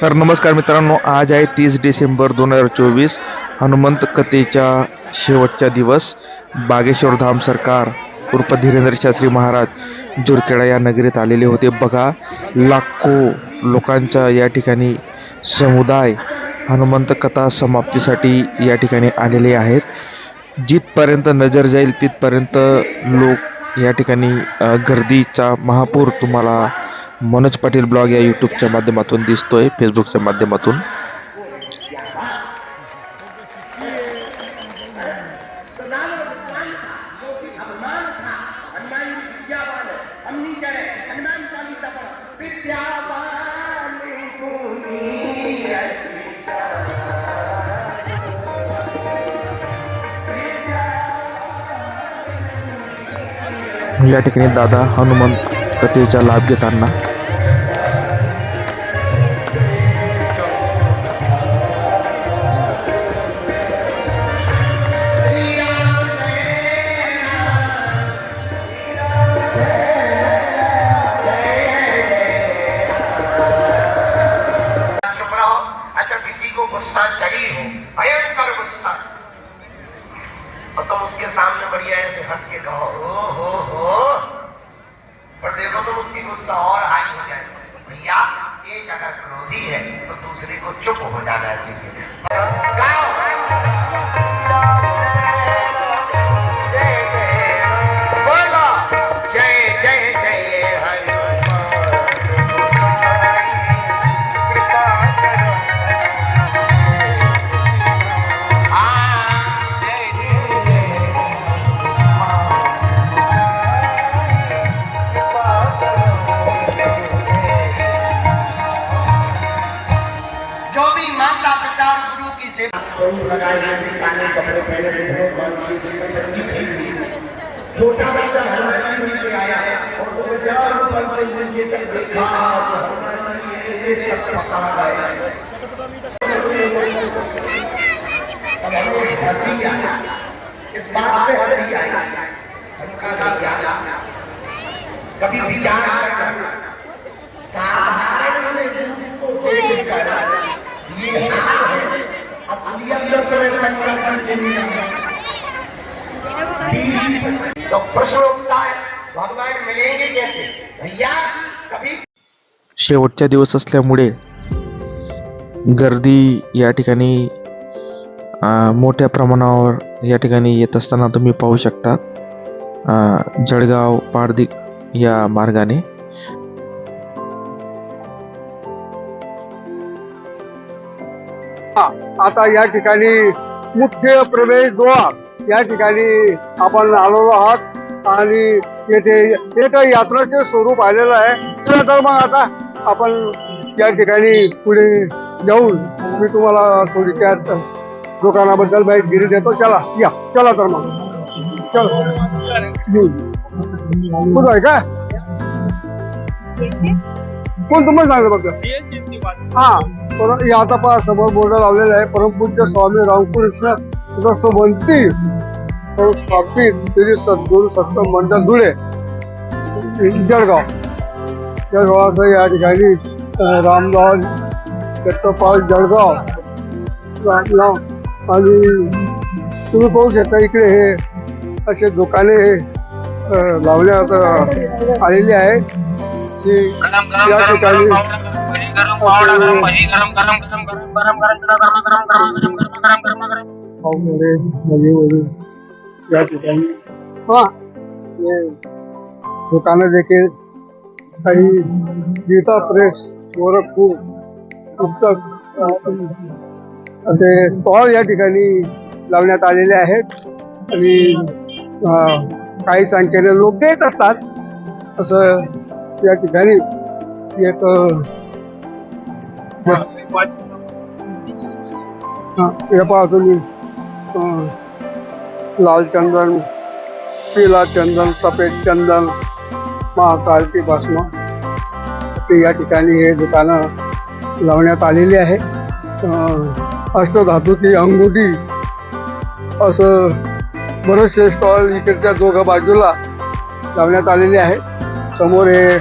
तर नमस्कार मित्रांनो आज आहे तीस डिसेंबर दोन हजार चोवीस हनुमंत कथेच्या शेवटचा दिवस. बागेश्वर धाम सरकार उर्फ धीरेंद्र शास्त्री महाराज जुरखेडा या नगरीत आलेले होते. बघा लाखो लोकांचा या ठिकाणी समुदाय हनुमंत कथा समाप्तीसाठी या ठिकाणी आलेले आहेत. जिथपर्यंत नजर जाईल तिथपर्यंत लोक या ठिकाणी गर्दीचा महापूर तुम्हाला मनोज पाटील ब्लॉग या यूट्यूबच्या माध्यमातून दिसतोय फेसबुकच्या माध्यमातून. या ठिकाणी दादा हनुमंत कथेचा लाभ घेताना चौक लगाए गए काले कपड़े पहने हुए बच्ची थी छोटा बच्चा समझ में आया और वो हज़ार ऊपर से इसे ये तक देखा ये सब सपना आया अब हमें हँसी आया इस बात से हँसी आया हमका क्या कभी विचार शेवटच्या दिवस असल्यामुळे गर्दी या ठिकाणी मोठ्या प्रमाणावर या ठिकाणी येत असताना तुम्ही पाहू शकता. जळगाव पारदिक या मार्गाने. आता या ठिकाणी मुख्य प्रवेशद्वार या ठिकाणी आपण आलेलो आहात आणि येथे एक यात्राचे स्वरूप आलेलं आहे. चला तर मग आता आपण या ठिकाणी पुढे जाऊन मी तुम्हाला थोडक्यात दुकानाबद्दल माहिती देतो चला या. चला तर मग. चला. आहे का? कोण तुम्हाला सांगलं बघ हा. पर हे आता पहा समोर बोर्ड लावलेला आहे. परमपूज्य स्वामी रामकृष्ण सुदस्वंती स्थापित श्री सद्गुरू सत्त मंडळ धुळे जळगाव जळगावाचं या ठिकाणी रामदास दत्तपाल जळगाव रामनाव आणि तुम्ही पाहू शकता इकडे हे असे दुकाने लावण्यात आलेली आहेत की या ठिकाणी पावणा गरम गरम गरममध्ये या ठिकाणी हा हे दुकानं देखील काही गीता प्रेस गोरखपूर पुस्तक असे स्टॉल या ठिकाणी लावण्यात आलेले आहेत आणि काही संख्येने लोक देत असतात असं या ठिकाणी एक हा, हे पहा तुम्ही. लाल चंदन पिला चंदन सफेद चंदन महाकालची भस्म. असे या ठिकाणी हे दुकानं लावण्यात आलेली आहे. अष्टधातूची अंगुठी असं बरेचसे स्टॉल इकडच्या दोघ बाजूला लावण्यात आलेले आहे. समोर हे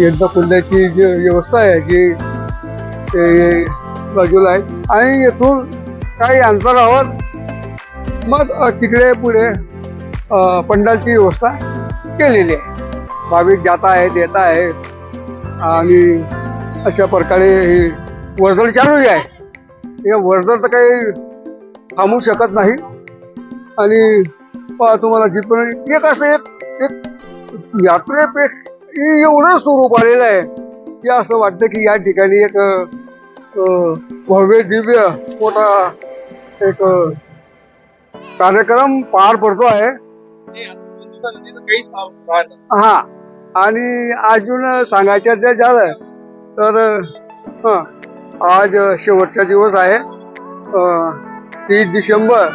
यंदा कुंड्याची जी व्यवस्था आहे जी ते बाजूला आहे. आणि येथून काही अंतरावर मग तिकडे पुढे पंडालची व्यवस्था केलेली आहे. भाविक जात आहेत येत आहेत. आणि अशा प्रकारे ही वर्दळ चालू आहे. या वर्दळ तर काही थांबू शकत नाही. आणि तुम्हाला जिथपर्यंत एक असं एक एक यात्रेपेक्षा एवढं स्वरूप आलेलं आहे की असं वाटतं की या ठिकाणी एक भव्य दिव्य मोठा एक कार्यक्रम पार पडतो आहे. हा आणि अजून सांगायचं जर झालं तर हं, आज शेवटचा दिवस आहे. तीस डिसेंबर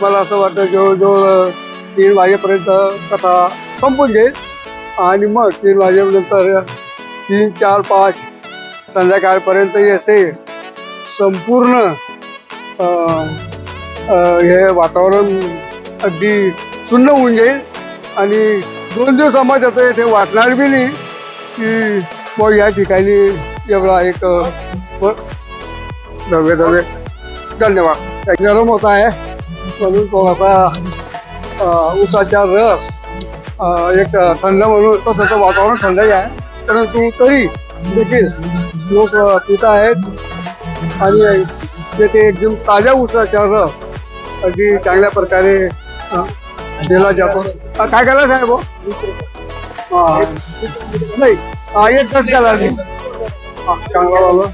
मला असं वाटतं जवळजवळ तीन वाजेपर्यंत कथा संपून जाईल. आणि मग तीन वाजेनंतर तीन चार पाच संध्याकाळपर्यंत येते. संपूर्ण हे वातावरण अगदी सुन्न होऊन जाईल. आणि दोन दिवसामध्ये आता येथे वाटणार बी नाही की मग या ठिकाणी एवढा एक अ, धवे धवे धन्यवाद. काही गरम होत आहे. म्हणून थोडासा उसाचा रस एक थंड म्हणून तसं वातावरण थंडही आहे. परंतु तरी देखील लोक पित आहेत. आणि तेथे एकदम ताज्या उसाचा रस अगदी चांगल्या प्रकारे दिला जातो. काय करायला साहेब हो? नाही एक तास केला मी हा, चांगला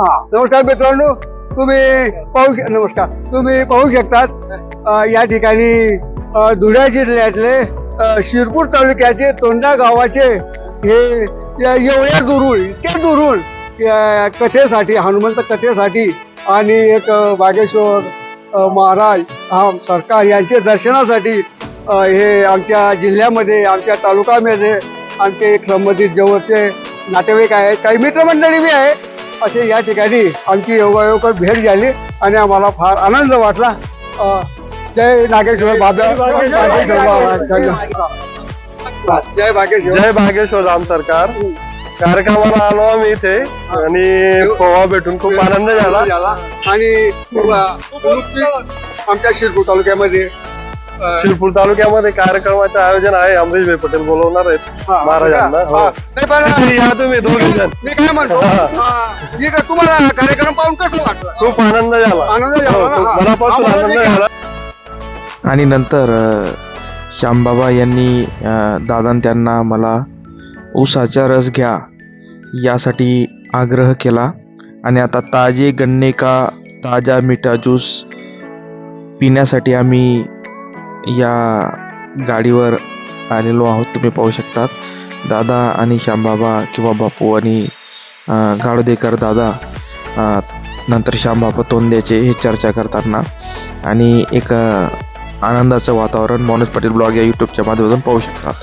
हा. नमस्कार मित्रांनो तुम्ही पाहू नमस्कार. तुम्ही पाहू शकतात या ठिकाणी धुळ्या जिल्ह्यातले शिरपूर तालुक्याचे तोंडा गावाचे हे या- एवढ्या दुरुळ इतके दुरुळ कथेसाठी हनुमंत कथेसाठी आणि एक बागेश्वर महाराज हा सरकार यांचे दर्शनासाठी हे आमच्या जिल्ह्यामध्ये आमच्या तालुकामध्ये आमचे एक संबंधित जवळचे नातेवाईक आहेत काही मित्रमंडळी बी आहे असे या ठिकाणी आमची योगायोग भेट झाली आणि आम्हाला फार आनंद वाटला. जय नागेश्वर बाबा. जय बागेश्वर जय भागेश्वर राम सरकार. कार्यक्रमाला आलो आम्ही इथे आणि पोहा भेटून खूप आनंद झाला. आणि आमच्या शिरपूर तालुक्यामध्ये शिरपूर तालुक्यामध्ये कार्यक्रमाचे आयोजन आहे. अमरीश भाई पटेल बोलवणार आहेत. महाराजांना. हा. नाही पण तिथे या तुम्ही दोघे जण. मी काय म्हणतो? हा. हा, तुम्हाला कार्यक्रम पाहून कसं वाटलं? खूप आनंद झाला. आनंद झाला. हो, ना? मनापासून आनंद झाला. आणि नंतर अ, श्यामबाबा यांनी अ, दादान त्यांना मला ऊसाचा रस घ्या यासाठी आग्रह केला. आणि आता ताजे गन्ने का ताजा मिठा ज्यूस पिण्यासाठी आम्ही या गाडीवर आलेलो आहोत. तुम्ही पाहू शकतात. दादा आणि श्यामबाबा किंवा बापू आणि गाडोदेकर दादा नंतर श्यामबाबा तोंड्याचे हे चर्चा करताना आणि एक आनंदाचं वातावरण मनोज पटेल ब्लॉग या यूट्यूबच्या माध्यमातून पाहू शकतात.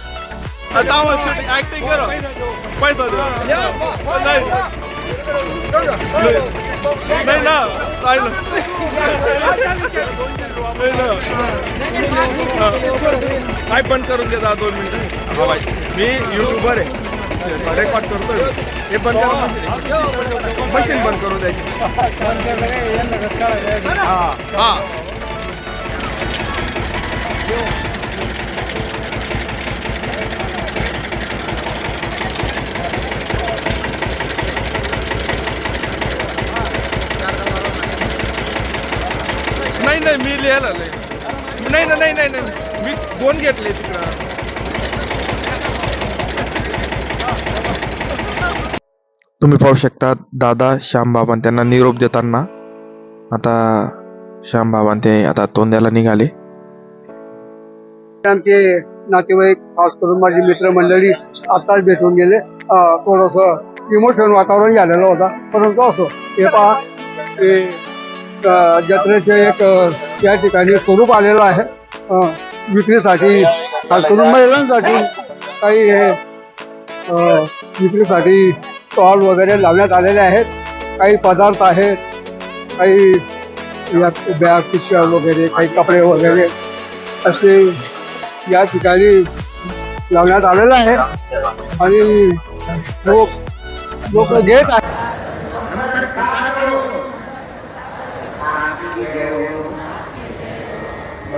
नाही ना काय पण करून देता दोन मिनिटं. हा भाई मी युट्यूबर आहे. रेकॉर्ड करतोय. हे बंद करा मशीन बंद करू द्यायची हा हा नाही नाही मी लिहायला आलोय. नाही ना नाही नाही नाही. मी दोन घेतले तिकडं. तुम्ही पाहू शकता दादा श्यामबाबा त्यांना निरोप देताना. आता श्यामबाबा ते आता तोंड्याला निघाले. आमचे नातेवाईक खास करून माझी मित्रमंडळी आताच भेटून गेले. थोडस इमोशनल वातावरण झालेलं होता. परंतु असो हे पहा हे जत्रेचे एक त्या या ठिकाणी स्वरूप आलेलं आहे. विक्रीसाठी खास करून महिलांसाठी काही हे अ, विक्रीसाठी स्टॉल वगैरे लावण्यात आलेले आहेत. काही पदार्थ आहेत काही बॅग पिशव्या वगैरे काही कपडे वगैरे असे या ठिकाणी लावण्यात आलेलं आहे आणि लोक लोक घेत आहेत.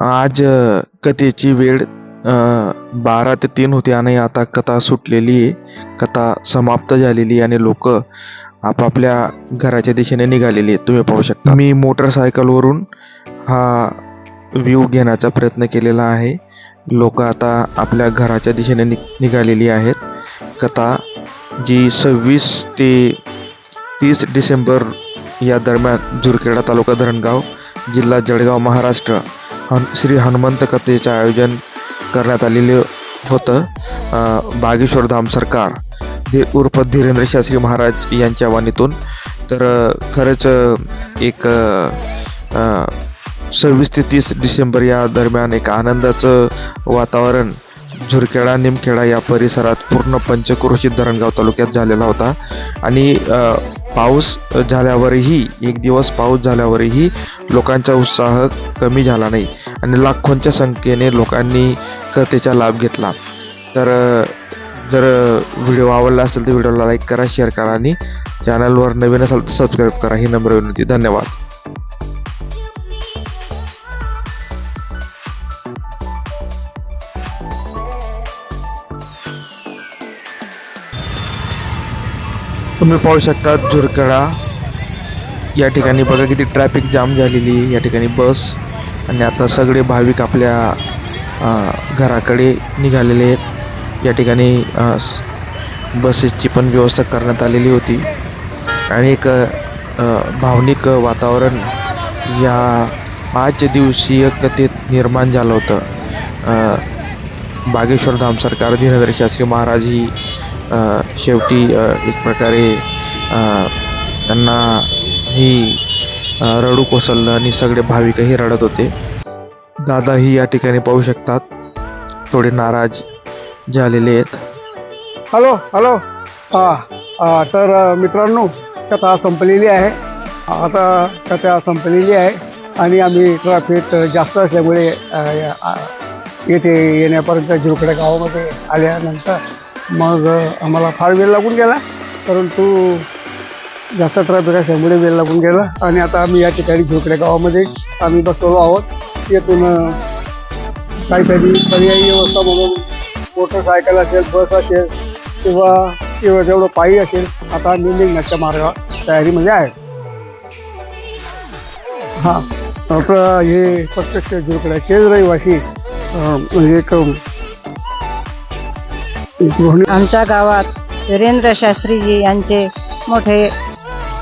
आज कथेची वेळ बारा ते तीन होती आणि आता कथा सुटलेली आहे. कथा समाप्त झालेली आहे आणि लोक आपापल्या घराच्या दिशेने निघालेली आहेत. तुम्ही पाहू शकता. मी मोटरसायकलवरून हा व्ह्यू घेण्याचा प्रयत्न केलेला आहे. लोक आता आपल्या घराच्या दिशेने नि निघालेली आहेत. कथा जी सव्वीस ते तीस डिसेंबर या दरम्यान जुरखेडा तालुका धरणगाव जिल्हा जळगाव महाराष्ट्र हन श्री हनुमंत कथेचं आयोजन करण्यात आलेले होतं. बागेश्वरधाम बागेश्वर धाम सरकार. धीर उर्फ धीरेंद्र शास्त्री महाराज यांच्या वाणीतून. तर खरंच एक सव्वीस ते तीस डिसेंबर या दरम्यान एक आनंदाचं वातावरण झुरखेडा निमखेडा या परिसरात पूर्ण पंचक्रोशी धरणगाव तालुक्यात झालेला होता. आणि पाऊस झाल्यावरही एक दिवस पाऊस झाल्यावरही लोकांचा उत्साह कमी झाला नाही आणि लाखोंच्या संख्येने लोकांनी कथेचा लाभ घेतला. तर जर व्हिडिओ आवडला असेल तर व्हिडिओला लाईक करा शेअर करा आणि चॅनलवर नवीन असाल तर सबस्क्राईब करा. ही नम्र विनंती. धन्यवाद. तुम्ही पाहू शकता झुरकडा. या ठिकाणी बघा किती ट्रॅफिक जाम झालेली या ठिकाणी बस आणि आता सगळे भाविक आपल्या घराकडे निघालेले आहेत. या ठिकाणी बसेसची पण व्यवस्था करण्यात आलेली होती. आणि एक भावनिक वातावरण या पाच दिवसीय कथेत निर्माण झालं होतं. बागेश्वर धाम सरकार धीरधर शास्त्री महाराज ही शेवटी एक प्रकारे त्यांना ही रडू कोसळलं आणि सगळे भाविकही रडत होते. दादाही या ठिकाणी पाहू शकतात. थोडे नाराज झालेले आहेत. Hello hello. तर मित्रांनो कथा संपलेली आहे. आता कथा संपलेली आहे आणि आम्ही ट्रॅफिक जास्त असल्यामुळे येथे येण्यापर्यंत झिरकडे गावामध्ये आल्यानंतर मग आम्हाला फार वेळ लागून गेला परंतु जास्त ट्रॅफिक असल्यामुळे वेळ लागून गेला. आणि आता आम्ही या ठिकाणी झोकड्या गावामध्ये आम्ही बसलेलो आहोत. येथून काहीतरी पर्यायी व्यवस्था म्हणून मोटरसायकल असेल बस असेल किंवा किंवा जेवढं पायी असेल आता आम्ही निघण्याच्या मार्गावर तयारीमध्ये आहे. हां आपलं हे प्रत्यक्ष झोकड्याचे रहिवासी म्हणजे एक आमच्या गावात वीरेंद्र शास्त्रीजी यांचे मोठे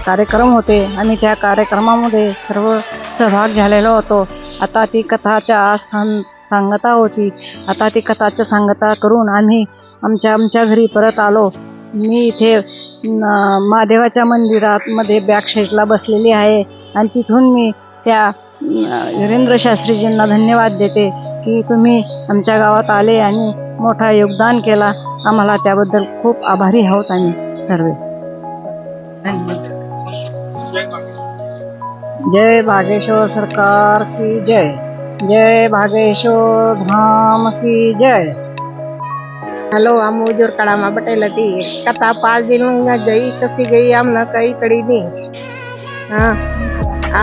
कार्यक्रम होते. आणि त्या कार्यक्रमामध्ये सर्व सहभाग झालेलो होतो. आता ती कथाच्या आज सांग सांगता होती. आता ती कथाच्या सांगता करून आम्ही आमच्या आमच्या घरी परत आलो. मी इथे महादेवाच्या मंदिरात मध्ये बॅक साईडला बसलेली आहे. आणि तिथून मी त्या वीरेंद्र शास्त्रीजींना धन्यवाद देते. की तुम्ही आमच्या गावात आले आणि मोठा योगदान केला. आम्हाला त्याबद्दल खूप आभारी आहोत आम्ही सर्व. जय भागेश्वर सरकार की जय. जय भागेश्वर धाम की जय. हॅलो आम उजर कड़ामा बटेल टी कथा पाच दिन में गई कसी गई हमने कई कड़ी नाही. हा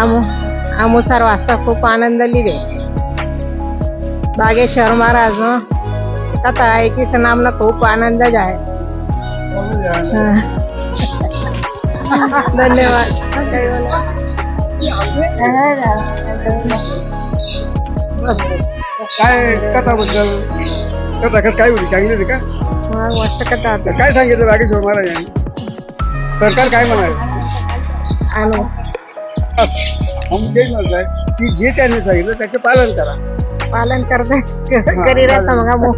आमू आमुसार वाजता खूप आनंद लिहिले. बागेश्वर महाराज कथा ऐकीचं नाम न खूप आनंद आहे. धन्यवाद. काय कथाबद्दल? कथा कसं काय होती? सांगितली होती का? मस्त कथा. काय सांगितलं बागेश्वर महाराजांनी सरकार काय म्हणाले? आणि? म्हणत आहे की जे त्यांनी सांगितलं त्याचे पालन करा. पालन करते करी राहता मग आम्ही.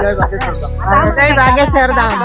जय बागेश्वर जय बागेश्वर धाम